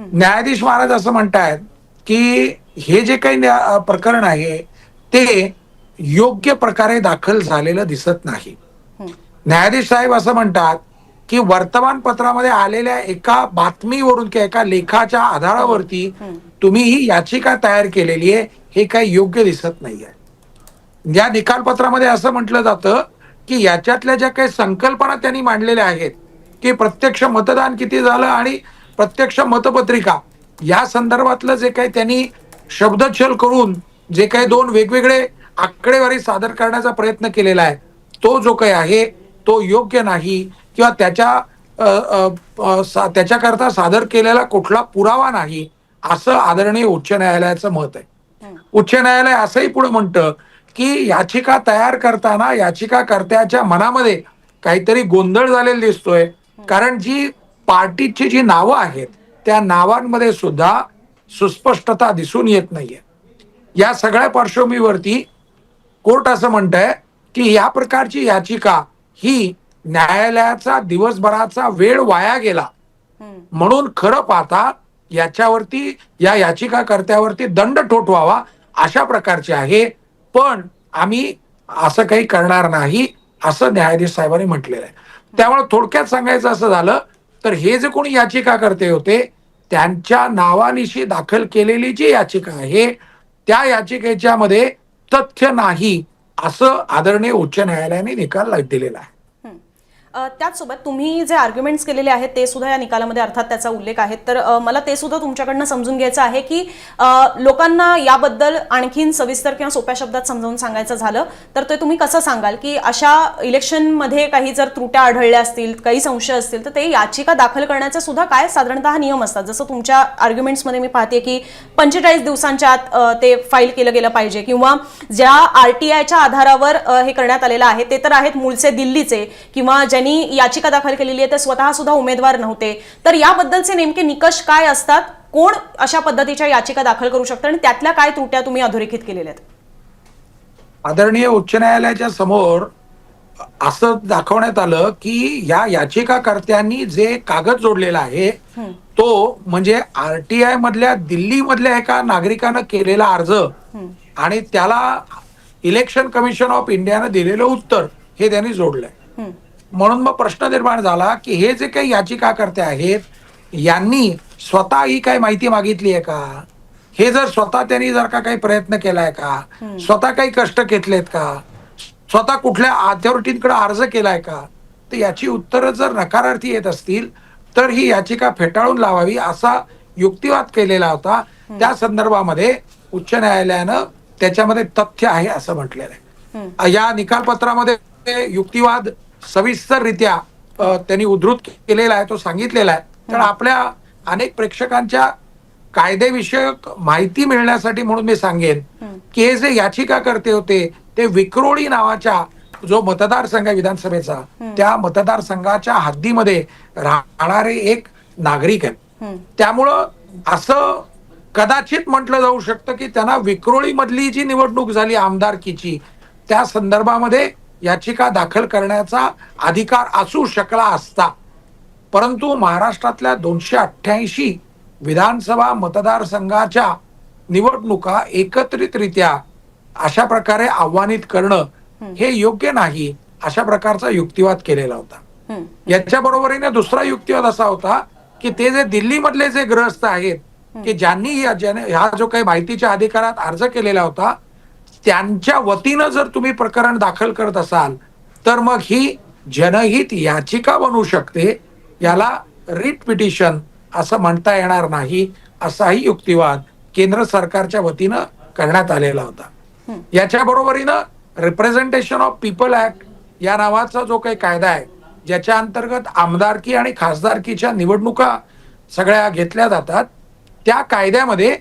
न्यायाधीश महाराज असं म्हणतायत की हे जे काही प्रकरण आहे ते योग्य प्रकारे दाखल झालेलं दिसत नाही. न्यायाधीश साहेब असं म्हणतात की वर्तमानपत्रामध्ये आलेल्या एका बातमीवरून किंवा एका लेखाच्या आधारावरती तुम्ही ही याचिका तयार केलेली आहे हे काही योग्य दिसत नाहीये. या निकालपत्रामध्ये असं म्हटलं जातं की याच्यातल्या ज्या काही संकल्पना त्यांनी मांडलेल्या आहेत की प्रत्यक्ष मतदान किती झालं आणि प्रत्यक्ष मतपत्रिका. या संदर्भातलं जे काही त्यांनी शब्दछल करून जे काही दोन वेगवेगळे आकडेवारी सादर करण्याचा प्रयत्न केलेला आहे तो जो काही आहे तो योग्य नाही किंवा त्याच्या सा- त्याच्याकरता सादर केलेला कुठला पुरावा नाही असं आदरणीय उच्च न्यायालयाचं मत आहे. उच्च न्यायालय असंही पुढे म्हणतं की याचिका तयार करताना याचिकाकर्त्याच्या मनामध्ये काहीतरी गोंधळ झालेला दिसतोय. कारण जी पार्टीची जी नावं आहेत त्या नावांमध्ये सुद्धा सुस्पष्टता दिसून येत नाहीये. या सगळ्या पार्श्वभूमीवरती कोर्ट असं म्हणत आहे की या प्रकारची याचिका ही न्यायालयाचा दिवसभराचा वेळ वाया गेला. म्हणून खरं पाहता याच्यावरती या याचिकाकर्त्यावरती दंड ठोठवावा अशा प्रकारचे आहे. पण आम्ही असं काही करणार नाही असं न्यायाधीश साहेबांनी म्हटलेलं आहे. त्यामुळे थोडक्यात सांगायचं असं झालं तर हे जे कोणी याचिकाकर्ते होते त्यांच्या नावानिशी दाखल केलेली जी याचिका आहे त्या याचिकेच्या मध्ये तथ्य नाही असं आदरणीय उच्च न्यायालयाने निकाल दिलेला आहे. त्याचसोबत तुम्ही जे आर्ग्युमेंट्स केलेले आहेत ते सुद्धा या निकालामध्ये अर्थात त्याचा उल्लेख आहे. तर मला ते सुद्धा तुमच्याकडनं समजून घ्यायचं आहे की लोकांना याबद्दल आणखीन सविस्तर किंवा सोप्या शब्दात समजावून सांगायचं झालं तर ते तुम्ही कसं सांगाल की अशा इलेक्शनमध्ये काही जर त्रुट्या आढळल्या असतील काही संशय असतील तर ते याचिका दाखल करण्याचे सुद्धा काय साधारणतः नियम असतात? जसं तुमच्या आर्ग्युमेंट्समध्ये मी पाहते की पंचेचाळीस दिवसांच्या आत ते फाईल केलं गेलं पाहिजे किंवा ज्या आर टी आयच्या आधारावर हे करण्यात आलेलं आहे ते तर आहेत मूळचे दिल्लीचे किंवा ज्यांनी याचिका दाखल केलेली आहे ते स्वतः सुद्धा उमेदवार नव्हते. तर याबद्दलचे नेमके निकष काय असतात? कोण अशा पद्धतीच्या याचिका दाखल करू शकतं? आणि त्यातल्या काय त्रुट्या तुम्ही अधोरेखित केलेल्या आहेत? आदरणीय उच्च न्यायालयाच्या समोर असं दाखवण्यात आलं की या याचिकाकर्त्यांनी जे कागद जोडलेला आहे तो म्हणजे आरटीआय मधल्या दिल्ली मधल्या एका नागरिकानं केलेला अर्ज आणि त्याला इलेक्शन कमिशन ऑफ इंडियानं दिलेलं उत्तर हे त्यांनी जोडलंय. म्हणून मग प्रश्न निर्माण झाला की हे जे काही याचिकाकर्ते आहेत यांनी स्वतः ही काही माहिती मागितली आहे का? हे जर स्वतः त्यांनी जर का काही प्रयत्न केलाय का? स्वतः काही कष्ट घेतलेत का? स्वतः कुठल्या अथॉरिटींकडे अर्ज केलाय का? तर याची उत्तरं जर नकारार्थी येत असतील तर ही याचिका फेटाळून लावावी असा युक्तिवाद केलेला होता. त्या संदर्भामध्ये उच्च न्यायालयानं त्याच्यामध्ये तथ्य आहे असं म्हटलेलं आहे. या निकालपत्रामध्ये युक्तिवाद सविस्तररित्या त्यांनी उद्धृत केलेला आहे तो सांगितलेला आहे. तर आपल्या अनेक प्रेक्षकांच्या कायदेविषयक माहिती मिळण्यासाठी म्हणून मी सांगेन की हे जे याचिका करते होते ते विक्रोळी नावाच्या जो मतदारसंघ आहे विधानसभेचा त्या मतदारसंघाच्या हद्दीमध्ये राहणारे एक नागरिक आहेत. त्यामुळं असं कदाचित म्हटलं जाऊ शकतं की त्यांना विक्रोळी मधली जी निवडणूक झाली आमदारकीची त्या संदर्भामध्ये याचिका दाखल करण्याचा अधिकार असू शकला असता. परंतु महाराष्ट्रातल्या दोनशे अठ्ठ्याऐंशी विधानसभा मतदारसंघाच्या निवडणुका एकत्रितरित्या अशा प्रकारे आव्हानित करणं हे. योग्य नाही अशा प्रकारचा युक्तिवाद केलेला होता. याच्या बरोबरीने दुसरा युक्तिवाद असा होता की ते जे दिल्लीमधले जे ग्रहस्थ आहेत की ज्याने- ह्या जो काही माहितीच्या अधिकारात अर्ज केलेला होता त्यांच्या वतीनं जर तुम्ही प्रकरण दाखल करत असाल तर मग ही जनहित याचिका बनू शकते. याला रिट पिटिशन असं म्हणता येणार नाही असाही युक्तिवाद केंद्र सरकारच्या वतीनं करण्यात आलेला होता. याच्या बरोबरीनं रिप्रेझेंटेशन ऑफ पीपल ऍक्ट या नावाचा जो काही कायदा आहे ज्याच्या अंतर्गत आमदारकी आणि खासदारकीच्या निवडणुका सगळ्या घेतल्या जातात त्या कायद्यामध्ये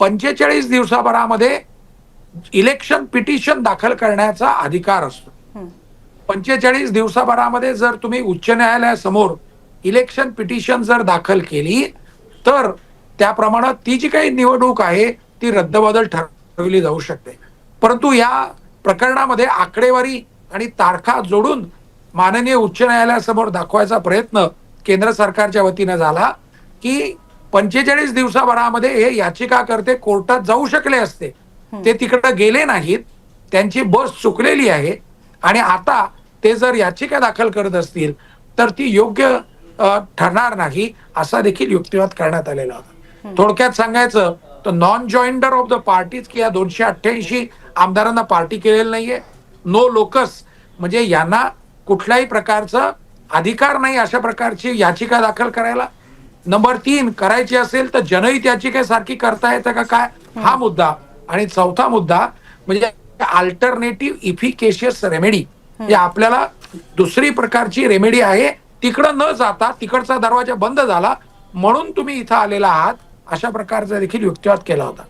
पंचेचाळीस दिवसाभरामध्ये इलेक्शन पिटिशन दाखल करण्याचा अधिकार असतो. पंचेचाळीस दिवसाभरामध्ये जर तुम्ही उच्च न्यायालयासमोर इलेक्शन पिटिशन जर दाखल केली तर त्याप्रमाणे ती जी काही निवडणूक आहे ती रद्दबदल ठरवली जाऊ शकते. परंतु या प्रकरणामध्ये आकडेवारी आणि तारखा जोडून माननीय उच्च न्यायालयासमोर दाखवायचा प्रयत्न केंद्र सरकारच्या वतीनं झाला की पंचेचाळीस दिवसाभरामध्ये हे याचिकाकर्ते कोर्टात जाऊ शकले असते. ते तिकडे गेले नाहीत. त्यांची बस चुकलेली आहे. आणि आता ते जर याचिका दाखल करत असतील तर ती योग्य ठरणार नाही असा देखील युक्तिवाद करण्यात आलेला होता. थोडक्यात सांगायचं तर non joinder of the parties की या दोनशे अठ्ठ्याऐंशी आमदारांना पार्टी केलेली नाहीये. नो लोकस म्हणजे यांना कुठल्याही प्रकारचं अधिकार नाही अशा प्रकारची याचिका दाखल करायला. नंबर तीन करायची असेल तर जनहित याचिकेसारखी करता येतं का काय? हा मुद्दा आणि चौथा मुद्दा म्हणजे अल्टरनेटिव्ह इफिकेशियस रेमेडी हे आपल्याला दुसरी प्रकारची रेमेडी आहे. तिकडं न जाता तिकडचा दरवाजा बंद झाला म्हणून तुम्ही इथं आलेला आहात अशा प्रकारचा देखील युक्तिवाद केला होता.